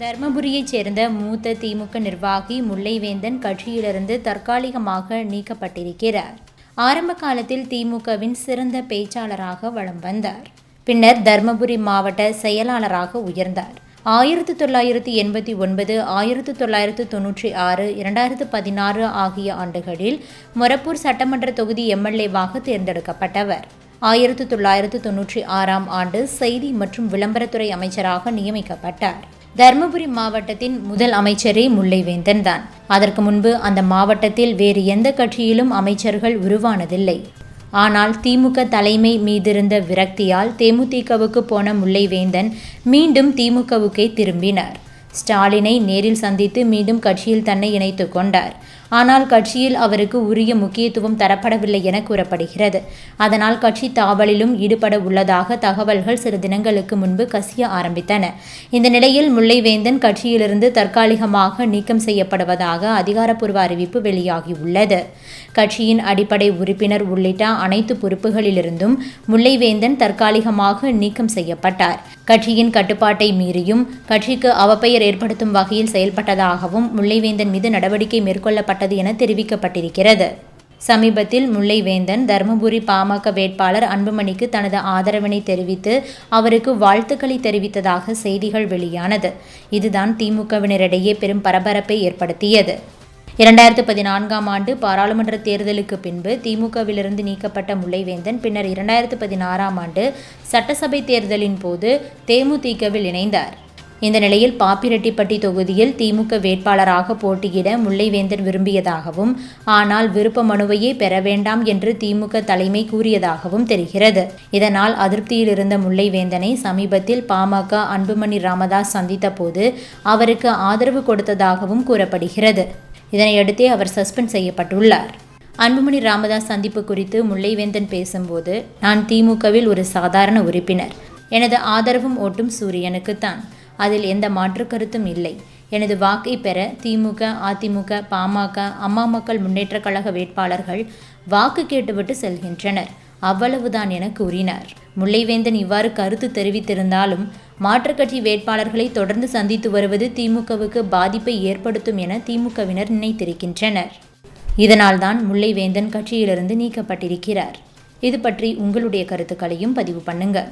தர்மபுரியைச் சேர்ந்த மூத்த திமுக நிர்வாகி முல்லைவேந்தன் கட்சியிலிருந்து தற்காலிகமாக நீக்கப்பட்டிருக்கிறார். ஆரம்ப காலத்தில் திமுகவின் சிறந்த பேச்சாளராக வலம் வந்தார். பின்னர் தர்மபுரி மாவட்ட செயலாளராக உயர்ந்தார். ஆயிரத்து தொள்ளாயிரத்து எண்பத்தி ஒன்பது ஆயிரத்து தொள்ளாயிரத்து தொன்னூற்றி ஆறு இரண்டாயிரத்து பதினாறு ஆகிய ஆண்டுகளில் மொரப்பூர் சட்டமன்ற தொகுதி எம்எல்ஏவாக தேர்ந்தெடுக்கப்பட்டவர். ஆயிரத்து தொள்ளாயிரத்து தொன்னூற்றி ஆறாம் ஆண்டு செய்தி மற்றும் விளம்பரத்துறை அமைச்சராக நியமிக்கப்பட்டார். தருமபுரி மாவட்டத்தின் முதல் அமைச்சரே முல்லைவேந்தன் தான். அதற்கு முன்பு அந்த மாவட்டத்தில் வேறு எந்த கட்சியிலும் அமைச்சர்கள் உருவானதில்லை. ஆனால் திமுக தலைமை மீதிருந்த விரக்தியால் தேமுதிகவுக்கு போன முல்லைவேந்தன் மீண்டும் திமுகவுக்கே திரும்பினார். ஸ்டாலினை நேரில் சந்தித்து மீண்டும் கட்சியில் தன்னை இணைத்து கொண்டார். ஆனால் கட்சியில் அவருக்கு உரிய முக்கியத்துவம் தரப்படவில்லை என கூறப்படுகிறது. அதனால் கட்சி தாவலிலும் ஈடுபட உள்ளதாக தகவல்கள் சில தினங்களுக்கு முன்பு கசிய ஆரம்பித்தன. இந்த நிலையில் முல்லைவேந்தன் கட்சியிலிருந்து தற்காலிகமாக நீக்கம் செய்யப்படுவதாக அதிகாரப்பூர்வ அறிவிப்பு வெளியாகியுள்ளது. கட்சியின் அடிப்படை உறுப்பினர் உள்ளிட்ட அனைத்து பொறுப்புகளிலிருந்தும் முல்லைவேந்தன் தற்காலிகமாக நீக்கம் செய்யப்பட்டார். கட்சியின் கட்டுப்பாட்டை மீறியும் கட்சிக்கு அவப்பெயர் ஏற்படுத்தும் வகையில் செயல்பட்டதாகவும் முல்லைவேந்தன் மீது நடவடிக்கை மேற்கொள்ளப்பட்ட மேற்கொள்ளப்பட்டது என தெரிவிக்கப்பட்டிருக்கிறது. சமீபத்தில் முல்லைவேந்தன் தருமபுரி பாமக வேட்பாளர் அன்புமணிக்கு தனது ஆதரவினை தெரிவித்து அவருக்கு வாழ்த்துக்களை தெரிவித்ததாக செய்திகள் வெளியானது. இதுதான் திமுகவினரிடையே பெரும் பரபரப்பை ஏற்படுத்தியது. இரண்டாயிரத்து பதினான்காம் ஆண்டு பாராளுமன்ற தேர்தலுக்கு பின்பு திமுகவிலிருந்து நீக்கப்பட்ட முல்லைவேந்தன் பின்னர் இரண்டாயிரத்து பதினாறாம் ஆண்டு சட்டசபை தேர்தலின் போது தேமுதிகவில் இணைந்தார். இந்த நிலையில் பாப்பிரெட்டிப்பட்டி தொகுதியில் திமுக வேட்பாளராக போட்டியிட முல்லைவேந்தன் விரும்பியதாகவும் ஆனால் விருப்ப மனுவையே பெற வேண்டாம் என்று திமுக தலைமை கூறியதாகவும் தெரிகிறது. இதனால் அதிருப்தியில் இருந்த முல்லைவேந்தனை சமீபத்தில் பாமக அன்புமணி ராமதாஸ் சந்தித்த போது அவருக்கு ஆதரவு கொடுத்ததாகவும் கூறப்படுகிறது. இதனையடுத்தே அவர் சஸ்பெண்ட் செய்யப்பட்டுள்ளார். அன்புமணி ராமதாஸ் சந்திப்பு குறித்து முல்லைவேந்தன் பேசும்போது நான் திமுகவில் ஒரு சாதாரண உறுப்பினர். எனது ஆதரவும் ஓட்டும் சூரியனுக்குத்தான். அதில் எந்த மாற்று கருத்தும் இல்லை. எனது வாக்கை பெற திமுக அதிமுக பாமக அம்மா மக்கள் முன்னேற்ற கழக வேட்பாளர்கள் வாக்கு கேட்டுவிட்டு செல்கின்றனர். அவ்வளவுதான் என கூறினார். முல்லைவேந்தன் இவ்வாறு கருத்து தெரிவித்திருந்தாலும் மாற்றுக் கட்சி வேட்பாளர்களை தொடர்ந்து சந்தித்து வருவது திமுகவுக்கு பாதிப்பை ஏற்படுத்தும் என திமுகவினர் நினைத்திருக்கின்றனர். இதனால்தான் முல்லைவேந்தன் கட்சியிலிருந்து நீக்கப்பட்டிருக்கிறார். இது பற்றி உங்களுடைய கருத்துக்களையும் பதிவு பண்ணுங்கள்